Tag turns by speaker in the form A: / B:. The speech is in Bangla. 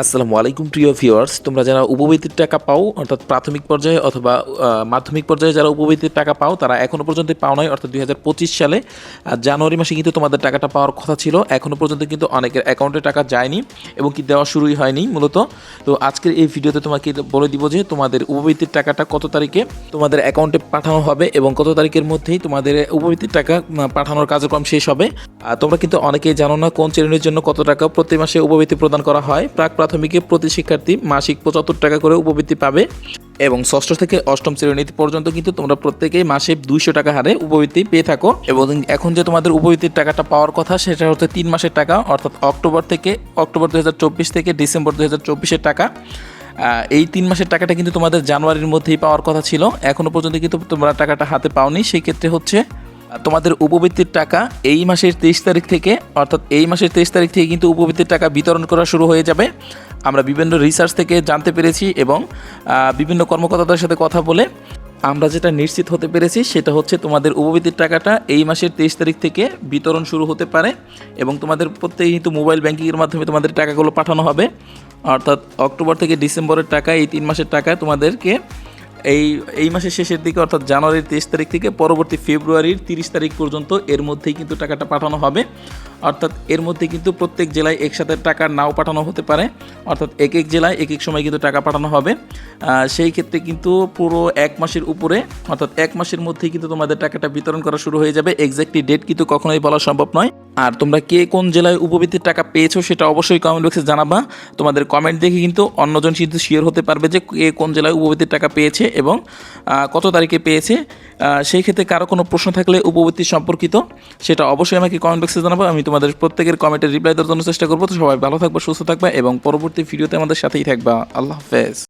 A: আসসালামু আলাইকুম, প্রিয় ভিউয়ার্স। তোমরা যারা উপবৃত্তির টাকা পাও, অর্থাৎ প্রাথমিক পর্যায়ে অথবা মাধ্যমিক পর্যায়ে যারা উপবৃত্তির টাকা পাও, তারা এখনও পর্যন্ত পাও নাই, অর্থাৎ দুই হাজার পঁচিশ সালে জানুয়ারি মাসে কিন্তু তোমাদের টাকাটা পাওয়ার কথা ছিল। এখনও পর্যন্ত কিন্তু অনেকের অ্যাকাউন্টে টাকা যায়নি এবং কি দেওয়া শুরুই হয়নি মূলত। তো আজকের এই ভিডিওতে তোমাকে বলে দিব যে, তোমাদের উপবৃত্তির টাকাটা কত তারিখে তোমাদের অ্যাকাউন্টে পাঠানো হবে এবং কত তারিখের মধ্যেই তোমাদের উপবৃত্তির টাকা পাঠানোর কার্যক্রম শেষ হবে। আর তোমরা কিন্তু অনেকেই জানো না কোন শ্রেণির জন্য কত টাকা প্রতি মাসে উপবৃত্তি প্রদান করা হয়। প্রাক প্রাথমিকে প্রতি শিক্ষার্থী মাসিক পঁচাত্তর টাকা করে উপবৃত্তি পাবে এবং ষষ্ঠ থেকে অষ্টম শ্রেণি পর্যন্ত কিন্তু তোমরা প্রত্যেকেই মাসে দুইশো টাকা হারে উপবৃত্তি পেয়ে থাকো। এবং এখন যে তোমাদের উপবৃত্তির টাকাটা পাওয়ার কথা, সেটা হচ্ছে তিন মাসের টাকা, অর্থাৎ অক্টোবর থেকে অক্টোবর দু হাজার চব্বিশ থেকে ডিসেম্বর দু হাজার টাকা। এই তিন মাসের টাকাটা কিন্তু তোমাদের জানুয়ারির মধ্যেই পাওয়ার কথা ছিল। এখনও পর্যন্ত কিন্তু তোমরা টাকাটা হাতে পাওনি। সেই ক্ষেত্রে হচ্ছে তোমাদের উপবৃত্তির টাকা এই মাসের তেইশ তারিখ থেকে, অর্থাৎ এই মাসের তেইশ তারিখ থেকে কিন্তু উপবৃত্তির টাকা বিতরণ করা শুরু হয়ে যাবে। আমরা বিভিন্ন রিসার্চ থেকে জানতে পেরেছি এবং বিভিন্ন কর্মকর্তাদের সাথে কথা বলে আমরা যেটা নিশ্চিত হতে পেরেছি সেটা হচ্ছে তোমাদের উপবৃত্তির টাকাটা এই মাসের তেইশ তারিখ থেকে বিতরণ শুরু হতে পারে এবং তোমাদের প্রত্যেকে কিন্তু মোবাইল ব্যাঙ্কিংয়ের মাধ্যমে তোমাদের টাকাগুলো পাঠানো হবে। অর্থাৎ অক্টোবর থেকে ডিসেম্বরের টাকা এই তিন মাসের টাকা তোমাদেরকে এই এই মাসের শেষের দিকে, অর্থাৎ জানুয়ারির তেইশ তারিখ থেকে পরবর্তী ফেব্রুয়ারির তিরিশ তারিখ পর্যন্ত এর মধ্যেই কিন্তু টাকাটা পাঠানো হবে। অর্থাৎ এর মধ্যে কিন্তু প্রত্যেক জেলায় একসাথে টাকা নাও পাঠানো হতে পারে। অর্থাৎ এক এক জেলায় এক এক সময় কিন্তু টাকা পাঠানো হবে। সেই ক্ষেত্রে কিন্তু পুরো এক মাসের উপরে, অর্থাৎ এক মাসের মধ্যেই কিন্তু তোমাদের টাকাটা বিতরণ করা শুরু হয়ে যাবে। এক্স্যাক্টলি ডেট কিন্তু কখনোই বলা সম্ভব নয়। আর তোমরা কে কোন জেলায় উপবৃত্তির টাকা পেয়েছ সেটা অবশ্যই কমেন্ট বক্সে জানাবা। তোমাদের কমেন্ট দেখে কিন্তু অন্যজন কিন্তু শিওর হতে পারবে যে কে কোন জেলায় উপবৃত্তির টাকা পেয়েছে এবং কত তারিখে পেয়েছে। সেই ক্ষেত্রে কারও কোনো প্রশ্ন থাকলে উপবৃত্তি সম্পর্কিত সেটা অবশ্যই আমাকে কমেন্ট বক্সে জানাব। আমি তোমাদের প্রত্যেকের কমেন্টের রিপ্লাই দেওয়ার জন্য চেষ্টা করব। তো সবাই ভালো থাকবে, সুস্থ থাকবে এবং পরবর্তী ভিডিওতে আমাদের সাথেই থাকবা। আল্লাহ হাফেজ।